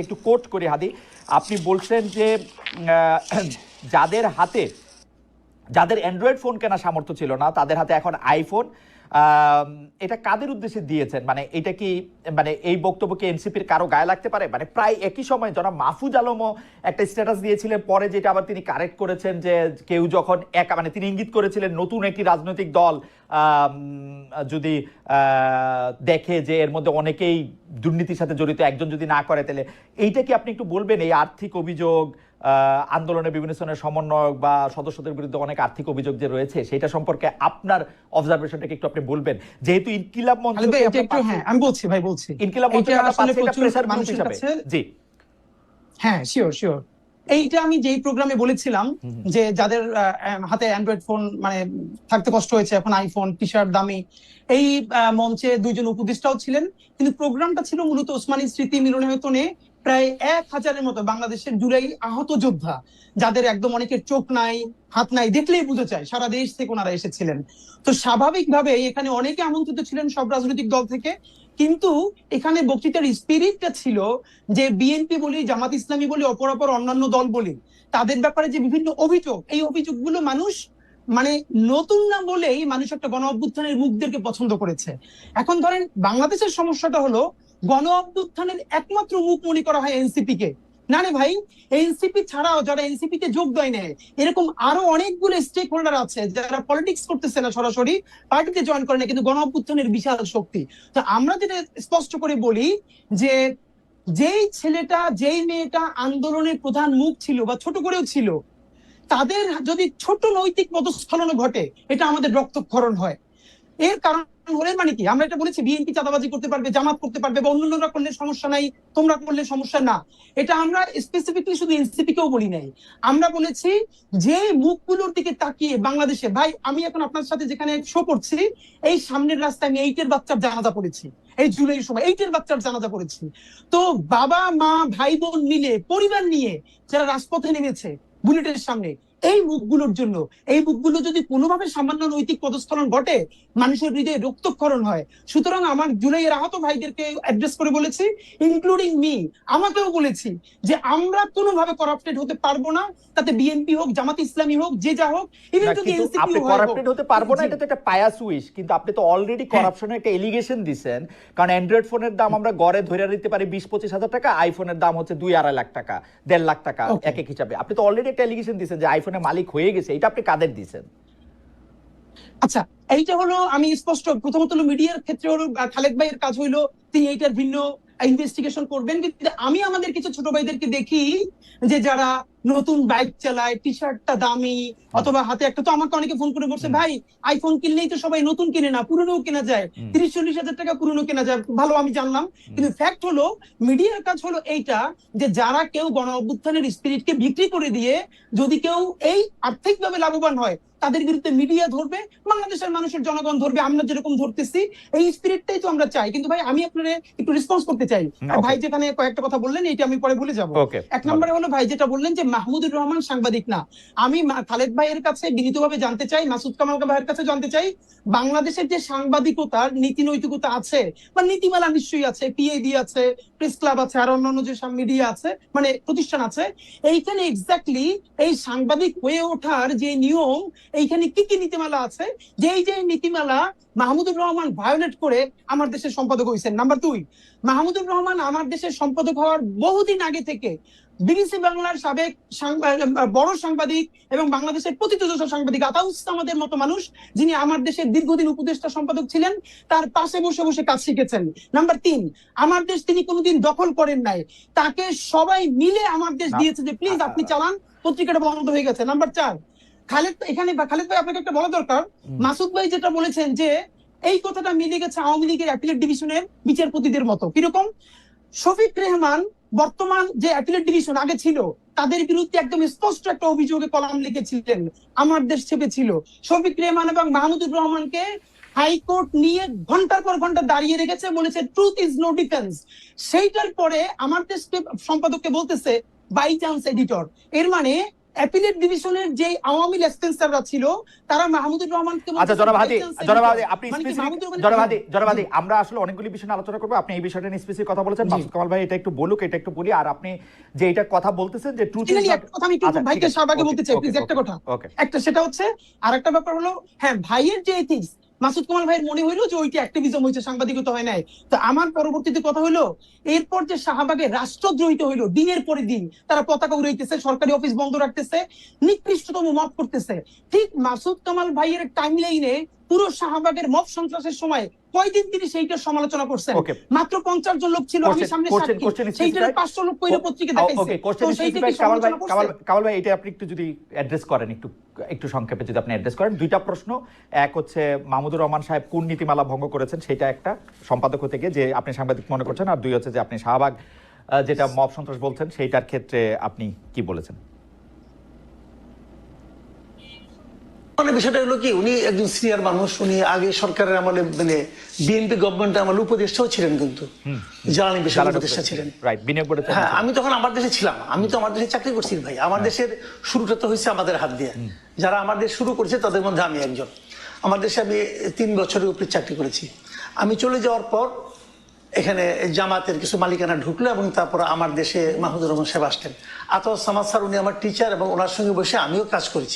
একটু কোট করি, হাদি। আপনি বলছেন যে যাদের হাতে, যাদের অ্যান্ড্রয়েড ফোন কেনার সামর্থ্য ছিল না, তাদের হাতে এখন আইফোন এটা কাদের উদ্দেশ্যে দিয়েছেন? মানে এটা কি মানে এই বক্তব্য কি এনসিপির কারও গায়ে লাগতে পারে? মানে প্রায় একই সময় জনাব মাহফুজ আলমও একটা স্ট্যাটাস দিয়েছিলেন, পরে যেটা আবার তিনি কারেক্ট করেছেন যে কেউ যখন একা মানে তিনি ইঙ্গিত করেছিলেন নতুন একটি রাজনৈতিক দল যদি দেখে যে এর মধ্যে অনেকেই দুর্নীতির সাথে জড়িত, একজন যদি না করে, তাহলে এইটা কি আপনি একটু বলবেন? এই আর্থিক অভিযোগ আহ, আন্দোলনের বিভিন্ন শ্রেণির সমন্বয়ক বা সদস্যদের বিরুদ্ধে অনেক আর্থিক অভিযোগ যে রয়েছে সেটা সম্পর্কে আপনার অবজারভেশনটাকে একটু আপনি বলবেন। যেহেতু ইনকিলাব মঞ্চ হ্যাঁ আমি বলছি ভাই বলছি। ইনকিলাব মঞ্চ জি। হ্যাঁ শিওর শিওর এইটা আমি যেই প্রোগ্রামে বলেছিলাম যে যাদের হাতে অ্যান্ড্রয়েড ফোন মানে থাকতে কষ্ট হয়েছে এখন আইফোন টি শার্ট দামি এই মঞ্চে দুইজন উপদেষ্টাও ছিলেন। কিন্তু প্রোগ্রামটা ছিল মূলত ওসমানী স্মৃতি মিলনায়তনে প্রায় এক হাজারের মতো বাংলাদেশের জুড়েই আহত যোদ্ধা, যাদের একদম অনেকের চোখ নাই, হাত নাই দেখলেই বুঝে যায় সারা দেশ থেকে ওনারা এসেছিলেন। তো স্বাভাবিকভাবে এখানে অনেকে আমন্ত্রিত ছিলেন সব রাজনৈতিক দল থেকে, কিন্তু এখানে বক্তৃতার স্পিরিটটা ছিল যে বিএনপি বলি, জামাত ইসলামী বলি অপরাপর অন্যান্য দল বলি, তাদের ব্যাপারে যে বিভিন্ন অভিযোগ, এই অভিযোগগুলো মানুষ মানে নতুন না বলেই মানুষ একটা গণ অভ্যুত্থানের মুখদেরকে পছন্দ করেছে। এখন ধরেন বাংলাদেশের সমস্যাটা হলো গণ অভ্যুত্থানের একমাত্র মুখ মনে করা হয় এনসিপি কে। না রে ভাই এনসিপি ছাড়াও যারা এনসিপি তে যোগ দেয় নেয় এরকম আরও অনেকগুলো স্টেক হোল্ডার আছে যারা পলিটিক্স করতেছে না সরাসরি, পার্টিতে জয়েন করে না কিন্তু গণ অভ্যুত্থানের বিশাল শক্তি। তো আমরা যেটা স্পষ্ট করে বলি যে, যেই ছেলেটা, যেই মেয়েটা আন্দোলনের প্রধান মুখ ছিল বা ছোট করেও ছিল, তাদের যদি ছোট নৈতিক পদস্খলন ঘটে, এটা আমাদের রক্তক্ষরণ হয়। এর কারণ হলে মানে কি? আমরা এটা বলেছি, বিএনপি চাঁদাবাজি করতে পারবে, জামাত করতে পারবে, বা অন্যান্যরা করলে সমস্যা নাই, তোমরা করলে সমস্যা না। এটা আমরা স্পেসিফিকলি শুধু এনসিপি কেও বলি নাই। আমরা বলেছি, যে মুখগুলোর দিকে তাকিয়ে বাংলাদেশে, ভাই, আমি এখন আপনার সাথে যেখানে শো করছি, এই সামনের রাস্তায় আমি এইটের বাচ্চার জানাজা পড়েছি। এই জুলাই সময় এইটের বাচ্চার জানাজা পড়েছি। তো বাবা, মা ভাই বোন মিলে, পরিবার নিয়ে যারা রাজপথে নেমেছে, বুলেটের সামনে এই মুখগুলোর জন্য। এই মুখগুলো যদি কোনোভাবে সামান্য নৈতিক পদস্খলন ঘটে মানুষের হৃদয়ে রক্তক্ষরণ হয়। সুতরাং আমার জুলাইয়ের আহত ভাইদেরকে অ্যাড্রেস করে বলেছি ইনক্লুডিং মি আমাকেও বলেছি যে আমরা কোনোভাবে করাপ্টেড হতে পারব না। তাতে বিএনপি হোক জামাত ইসলামী হোক যে যা হোক ইভেন যদি এনসিপি করাপ্টেড হতে পারব না এটা তো একটা পায়াস উইশ কিন্তু আপনি তো অলরেডি হ্যাঁ। করাপশনের একটা এলিগেশন দিছেন। কারণ অ্যান্ড্রয়েড ফোনের দাম আমরা গড়ে ধরে নিতে পারি বিশ পঁচিশ হাজার টাকা আইফোনের দাম হচ্ছে দুই আড়াই লাখ টাকা দেড় লাখ টাকা এক এক হিসাবে। আপনি তো অলরেডি একটা এলিগেশন দিছেন যে আইফোনের মালিক হয়ে গেছে, এটা আপনি কাদের দিচ্ছেন আচ্ছা এইটা হলো আমি স্পষ্ট, প্রথমত হলো মিডিয়ার ক্ষেত্রে হলো খালেদ ভাইয়ের কাজ হইল, তিনি এইটার ভিন্ন ইনভেস্টিগেশন করবেন। কিন্তু আমি আমাদের কিছু ছোট ভাইদেরকে দেখি যে যারা নতুন বাইক চালায় টি শার্টটা দামি অথবা হাতে একটা তো আমাকে অনেকে ফোন করে বলছে ভাই আইফোন কিনলেই তো সবাই নতুন কিনে না পুরনো কেনা যায়। তিরিশ চল্লিশ হাজার টাকা পুরনো কেনা যায় ভালো আমি জানলাম। কিন্তু ফ্যাক্ট হলো মিডিয়ার কাজ হলো এইটা যে যারা কেউ গণ অভ্যুত্থানের স্পিরিটকে বিক্রি করে দিয়ে যদি কেউ এই আর্থিকভাবে লাভবান হয় তাদের বিরুদ্ধে মিডিয়া ধরবে বাংলাদেশের মানুষের জনগণ ধরবে আমরা যেরকম ধরতেছি এই স্পিরিটটাই তো আমরা চাই। কিন্তু ভাই আমি আপনার একটু রেসপন্স করতে চাই. ভাই যেখানে কয়েকটা কথা বললেন এইটা আমি পরে বলে যাব। এক নম্বরে হলো ভাই যেটা বললেন যে মাহমুদুর রহমান সাংবাদিক না। আমি খালেদ ভাইয়ের কাছে বিনীতভাবে জানতে চাই, মাসুদ কামাল ভাইয়ের কাছে জানতে চাই, বাংলাদেশের যে সাংবাদিকতার নীতি নৈতিকতা আছে, বা নীতিমালা নিশ্চয়ই আছে পিএডি আছে প্রেস ক্লাব আছে, আর অন্যান্য যে মিডিয়া আছে মানে প্রতিষ্ঠান আছে, এইখানে এক্স্যাক্টলি এই সাংবাদিক হয়ে ওঠার যে নিয়ম, এইখানে কি কি নীতিমালা আছে? যেই যে নীতিমালা মাহমুদুর রহমান ভায়োলেট করে আমার দেশের সম্পাদক হয়েছেন। নাম্বার দুই মাহমুদুর রহমান আমার দেশের সম্পাদক হওয়ার বহুদিন আগে থেকে বিবিসি বাংলার সাবেক বড় সাংবাদিক এবং বাংলাদেশের প্রতিযোগ্য সাংবাদিক আতাউস আমাদের মতো মানুষ, যিনি আমার দেশের দীর্ঘদিন উপদেষ্টা সম্পাদক ছিলেন, তার পাশে বসে বসে কাজ শিখেছেন। নাম্বার তিন আমার দেশ তিনি কোনোদিন দখল করেন নাই। তাকে সবাই মিলে আমার দেশ দিয়েছে যে প্লিজ আপনি চালান পত্রিকাটা বন্ধ হয়ে গেছে। নাম্বার চার খালেদ এখানে খালেদ ভাই আপনাকে একটা বলা দরকার। মাসুদ ভাই যেটা বলেছেন যে এই কথাটা মিলে গেছে আওয়ামী লীগের অ্যাপিলেট ডিভিশনের বিচারপতিদের মতো। কীরকম? শফিক রেহমান বর্তমান যে অ্যাপিলেট ডিভিশন আগে ছিল তাদের বিরুদ্ধে একদম স্পষ্ট একটা অভিযোগে কলাম লিখেছিলেন। আমার দেশ চেপেছিল শফিক রেহমান এবং মাহমুদুর রহমানকে হাইকোর্ট নিয়ে ঘণ্টার পর ঘণ্টা দাঁড়িয়ে রেখেছে বলেছে ট্রুথ ইজ নো ডিফেন্স সেইটার পরে আমার দেশকে সম্পাদককে বলতেছে বাই চান্স এডিটর এর মানে অ্যাপিলেট ডিভিশনের যে আওয়ামী লেসপেন্সাররা ছিল তারা মাহমুদুর রহমানকে আচ্ছা আপনি মানে আমরা আসলে অনেকগুলি বিষয় নিয়ে আলোচনা করব। আপনি এই বিষয়টা নিয়ে স্পেসিফিক কথা বলেছেন। মাসুদ কামাল ভাই এটা একটু বলুক এটা একটু বলি আর আপনি যে এটা কথা বলতেছেন যে ট্রুথ একটা কথা আমি একটু ভাইকে শাহবাগে বলতে চাই প্লিজ একটা কথা। একটা সেটা হচ্ছে আর একটা ব্যাপার হলো হ্যাঁ ভাইয়ের যে এথিক্স মাসুদ কুমার ভাইয়ের মনে হইল যে ওইটা অ্যাক্টিভিজম হয়েছে সাংবাদিকতা হয় নাই। তো আমার পরবর্তীতে কথা হলো এরপর যে শাহবাগে রাষ্ট্রদ্রোহিত হইল, দিনের পরে দিন তারা পতাকা উড়াইতেছে, সরকারি অফিস বন্ধ রাখতেছে, নিকৃষ্টতম মত করতেছে। ঠিক মাসুদ কামাল ভাইয়ের টাইম লাইনে পুরো শাহবাগের মব সন্ত্রাসের সময় কয়দিন তিনি সেইটার সমালোচনা করছেন? মাত্র পঞ্চাশ জন লোক ছিল আমি সামনে সেইটার পাঁচশো লোক কইরা পত্রিকা দেখাইছে। কামাল ভাই? কামাল এটা আপনি একটু যদি অ্যাড্রেস করেন একটু একটু সংক্ষেপে যদি আপনি অ্যাড্রেস করেন। দুইটা প্রশ্ন এক হচ্ছে মাহমুদুর রহমান সাহেব কোন নীতিমালা ভঙ্গ করেছেন সেটা একটা সম্পাদক হতে গিয়ে যে আপনি সাংবাদিক মনে করছেন আর দুই হচ্ছে যে আপনি শাহবাগ যেটা মব সন্ত্রাস বলছেন সেইটার ক্ষেত্রে আপনি কি বলেছেন? মানে বিষয়টা হলো কি উনি একজন সিনিয়র মানুষ উনি আগে সরকারের আমলে মানে বিএনপি গভর্নমেন্ট আমলে উপদেষ্টাও ছিলেন কিন্তু। জ্বালানি বিষয়ে উপদেষ্টা ছিলেন। হ্যাঁ আমি তখন আমার দেশে ছিলাম। আমি তো আমার দেশে চাকরি করছি ভাই। আমার দেশের শুরুটা তো হয়েছে আমাদের হাত দিয়ে। যারা আমার দেশ শুরু করেছে তাদের মধ্যে আমি একজন। আমার দেশে আমি তিন বছরের উপরে চাকরি করেছি। আমি চলে যাওয়ার পর এখানে জামাতের কিছু মালিকানা ঢুকলো এবং তারপর আমার দেশে মাহমুদুর রহমান সাহেব আসলেন। আতর সামাদ স্যার উনি আমার টিচার এবং ওনার সঙ্গে বসে আমিও কাজ করেছি।